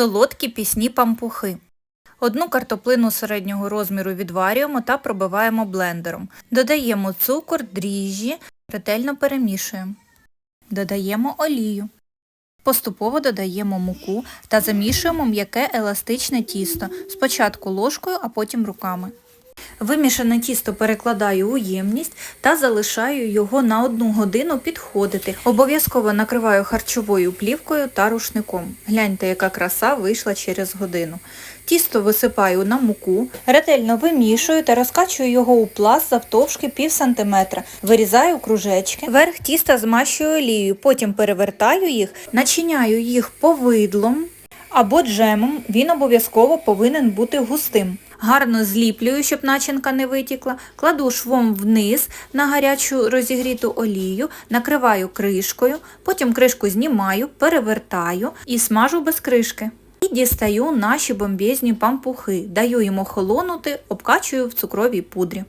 Солодкі пісні пампухи. Одну картоплину середнього розміру відварюємо та пробиваємо блендером. Додаємо цукор, дріжджі, ретельно перемішуємо. Додаємо олію. Поступово додаємо муку та замішуємо м'яке еластичне тісто, спочатку ложкою, а потім руками. Вимішане тісто перекладаю у ємність та залишаю його на одну годину підходити. Обов'язково накриваю харчовою плівкою та рушником. Гляньте, яка краса вийшла через годину. Тісто висипаю на муку, ретельно вимішую та розкачую його у пласт завтовшки пів сантиметра. Вирізаю кружечки. Верх тіста змащую олією, потім перевертаю їх, начиняю їх повидлом або джемом, він обов'язково повинен бути густим. Гарно зліплюю, щоб начинка не витікла, кладу швом вниз на гарячу розігріту олію, накриваю кришкою, потім кришку знімаю, перевертаю і смажу без кришки. І дістаю наші бомбезні пампухи, даю їм охолонути, обкачую в цукровій пудрі.